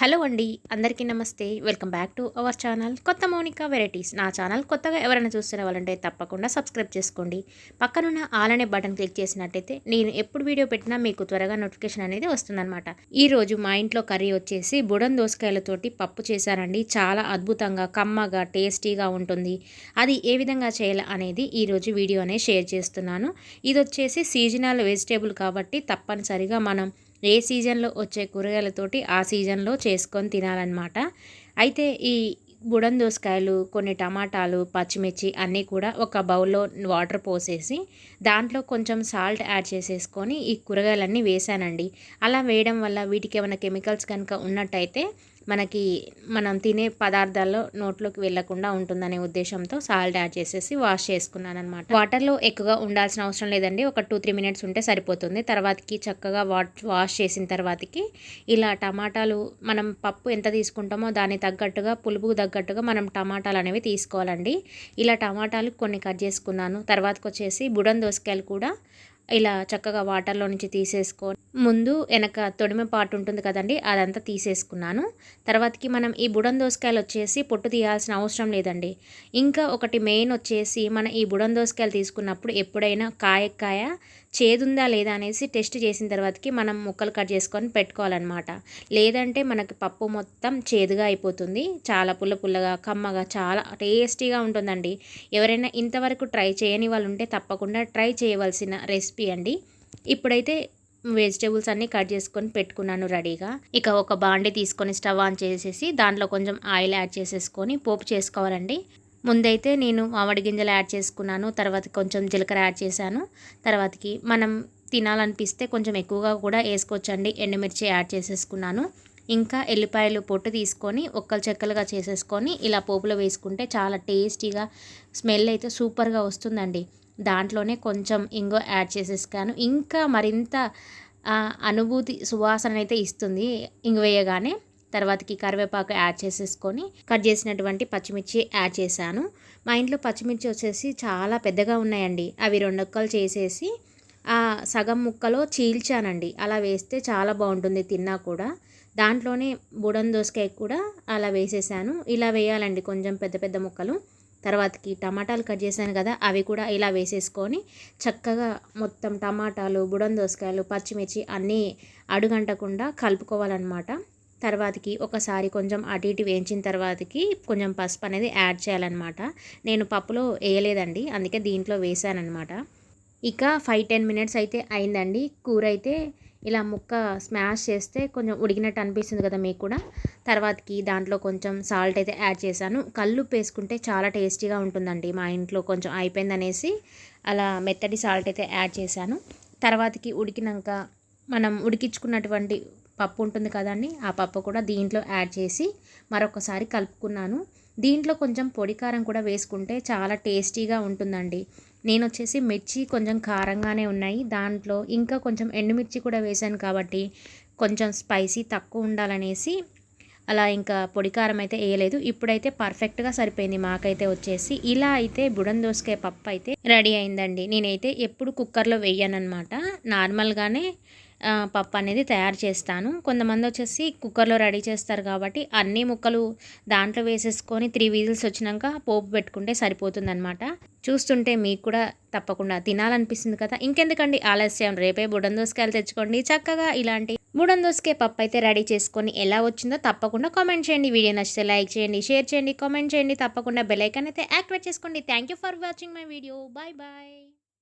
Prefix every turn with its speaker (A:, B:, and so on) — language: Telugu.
A: హలో అండి అందరికీ నమస్తే. Welcome back to our channel. కొత్త మౌనిక వెరైటీస్. నా ఛానల్ కొత్తగా ఎవరైనా చూస్తున్న వాళ్ళంటే తప్పకుండా సబ్స్క్రైబ్ చేసుకోండి. పక్కనున్న ఆల్ అనే బటన్ క్లిక్ చేసినట్టయితే నేను ఎప్పుడు వీడియో పెట్టినా మీకు త్వరగా నోటిఫికేషన్ అనేది వస్తుందన్నమాట. ఈరోజు మా ఇంట్లో కర్రీ వచ్చేసి బుడన్ దోసకాయలతోటి పప్పు చేశారండి. చాలా అద్భుతంగా కమ్మగా టేస్టీగా ఉంటుంది. అది ఏ విధంగా చేయాలి అనేది ఈరోజు వీడియో అనేది షేర్ చేస్తున్నాను. ఇది వచ్చేసి సీజనల్ వెజిటేబుల్ కాబట్టి తప్పనిసరిగా మనం ఏ సీజన్లో వచ్చే కూరగాయలతోటి ఆ సీజన్లో చేసుకొని తినాలన్నమాట. అయితే ఈ బుడం దోసకాయలు కొన్ని టమాటాలు పచ్చిమిర్చి అన్నీ కూడా ఒక బౌల్లో వాటర్ పోసేసి దాంట్లో కొంచెం సాల్ట్ యాడ్ చేసేసుకొని ఈ కూరగాయలన్నీ వేసానండి. అలా వేయడం వల్ల వీటికి ఏమైనా కెమికల్స్ కనుక ఉన్నట్టయితే మనకి మనం తినే పదార్థాల్లో నోట్లోకి వెళ్ళకుండా ఉంటుందనే ఉద్దేశంతో సాల్ట్ యాడ్ చేసేసి వాష్ చేసుకున్నాను అనమాట వాటర్లో ఎక్కువగా ఉండాల్సిన అవసరం లేదండి. ఒక టూ త్రీ మినిట్స్ ఉంటే సరిపోతుంది. తర్వాతకి చక్కగా వాష్ చేసిన తర్వాతకి ఇలా టమాటాలు మనం పప్పు ఎంత తీసుకుంటామో దానికి తగ్గట్టుగా పులుపుకు తగ్గట్టుగా మనం టమాటాలు అనేవి తీసుకోవాలండి. ఇలా టమాటాలు కొన్ని కట్ చేసుకున్నాను. తర్వాతకు వచ్చేసి బుడన్ దోసకాయలు కూడా ఇలా చక్కగా వాటర్లో నుంచి తీసేసుకొని ముందు వెనక తొడిమ పాటు ఉంటుంది కదండి అదంతా తీసేసుకున్నాను. తర్వాతకి మనం ఈ బుడన్ దోసకాయలు వచ్చేసి పొట్టు తీయాల్సిన అవసరం లేదండి. ఇంకా ఒకటి మెయిన్ వచ్చేసి మన ఈ బుడన్ దోసకాయలు తీసుకున్నప్పుడు ఎప్పుడైనా కాయ కాయ చేదుందా లేదా అనేసి టెస్ట్ చేసిన తర్వాతకి మనం ముక్కలు కట్ చేసుకొని పెట్టుకోవాలన్నమాట. లేదంటే మనకి పప్పు మొత్తం చేదుగా అయిపోతుంది. చాలా పుల్ల పుల్లగా కమ్మగా చాలా టేస్టీగా ఉంటుందండి. ఎవరైనా ఇంతవరకు ట్రై చేయని వాళ్ళు ఉంటే తప్పకుండా ట్రై చేయవలసిన రెసిపీ అండి. ఇప్పుడైతే వెజిటేబుల్స్ అన్నీ కట్ చేసుకొని పెట్టుకున్నాను రెడీగా. ఇక ఒక బాండి తీసుకొని స్టవ్ ఆన్ చేసేసి దాంట్లో కొంచెం ఆయిల్ యాడ్ చేసేసుకొని పోపు చేసుకోవాలండి. ముందైతే నేను మామిడి గింజలు యాడ్ చేసుకున్నాను తర్వాత కొంచెం జీలకర్ర యాడ్ చేశాను. తర్వాతకి మనం తినాలనిపిస్తే కొంచెం ఎక్కువగా కూడా వేసుకోవచ్చండి. ఎండుమిర్చి యాడ్ చేసేసుకున్నాను. ఇంకా ఎల్లిపాయలు పొట్టు తీసుకొని ఒక్కలు చెక్కలుగా చేసేసుకొని ఇలా పోపులో వేసుకుంటే చాలా టేస్టీగా స్మెల్ అయితే సూపర్గా వస్తుందండి. దాంట్లోనే కొంచెం ఇంగో యాడ్ చేసేసుకాను ఇంకా మరింత అనుభూతి సువాసన అయితే ఇస్తుంది. ఇంగ వేయగానే తర్వాతకి కరివేపాకు యాడ్ చేసేసుకొని కట్ చేసినటువంటి పచ్చిమిర్చి యాడ్ చేశాను. మా ఇంట్లో పచ్చిమిర్చి వచ్చేసి చాలా పెద్దగా ఉన్నాయండి. అవి రెండొక్కలు చేసేసి ఆ సగం ముక్కలో చీల్చానండి. అలా వేస్తే చాలా బాగుంటుంది తిన్నా కూడా. దాంట్లోనే బుడన్ దోసకాయ కూడా అలా వేసేసాను. ఇలా వేయాలండి కొంచెం పెద్ద పెద్ద ముక్కలు. తర్వాతకి టమాటాలు కట్ చేశాను కదా అవి కూడా ఇలా వేసేసుకొని చక్కగా మొత్తం టమాటాలు బుడన్ దోసకాయలు పచ్చిమిర్చి అన్నీ అడుగంటకుండా కలుపుకోవాలన్నమాట. తర్వాతకి ఒకసారి కొంచెం అటు ఇటు వేయించిన తర్వాతకి కొంచెం పసుపు అనేది యాడ్ చేయాలన్నమాట. నేను పప్పులో వేయలేదండి అందుకే దీంట్లో వేసానమాట ఇక ఫైవ్ టెన్ మినిట్స్ అయితే అయిందండి. కూర అయితే ఇలా ముక్క స్మాష్ చేస్తే కొంచెం ఉడికినట్టు అనిపిస్తుంది కదా మీకు కూడా. తర్వాతకి దాంట్లో కొంచెం సాల్ట్ అయితే యాడ్ చేశాను. కళ్ళు వేసుకుంటే చాలా టేస్టీగా ఉంటుందండి మా ఇంట్లో కొంచెం అయిపోయిందనేసి అలా మెత్తటి సాల్ట్ అయితే యాడ్ చేశాను. తర్వాతకి ఉడికినాక మనం ఉడికించుకున్నటువంటి పప్పు ఉంటుంది కదండి ఆ పప్పు కూడా దీంట్లో యాడ్ చేసి మరొకసారి కలుపుకున్నాను. దీంట్లో కొంచెం పొడి కారం కూడా వేసుకుంటే చాలా టేస్టీగా ఉంటుందండి. నేను వచ్చేసి మిర్చి కొంచెం కారంగానే ఉన్నాయి. దాంట్లో ఇంకా కొంచెం ఎండుమిర్చి కూడా వేశాను కాబట్టి కొంచెం స్పైసీ తక్కువ ఉండాలనేసి అలా ఇంకా పొడి కారం అయితే వేయలేదు. ఇప్పుడైతే పర్ఫెక్ట్గా సరిపోయింది మాకైతే వచ్చేసి. ఇలా అయితే బుడన్ దోసకాయ పప్పు అయితే రెడీ అయిందండి. నేనైతే ఎప్పుడు కుక్కర్లో వేయనమాట నార్మల్గానే పప్పు అనేది తయారు చేస్తాను. కొంతమంది వచ్చేసి కుక్కర్లో రెడీ చేస్తారు కాబట్టి అన్ని ముక్కలు దాంట్లో వేసేసుకొని త్రీ వీజిల్స్ వచ్చినాక పోపు పెట్టుకుంటే సరిపోతుందనమాట చూస్తుంటే మీకు కూడా తప్పకుండా తినాలనిపిస్తుంది కదా. ఇంకెందుకండి ఆలస్యం. రేపే బుడందోసకాయలు తెచ్చుకోండి. చక్కగా ఇలాంటి బుడందోసకాయ పప్పు అయితే రెడీ చేసుకొని ఎలా వచ్చిందో తప్పకుండా కామెంట్ చేయండి. వీడియో నచ్చితే లైక్ చేయండి షేర్ చేయండి కామెంట్ చేయండి. తప్పకుండా బెలైకన్ అయితే యాక్టివేట్ చేసుకోండి. Thank for watching my video bye bye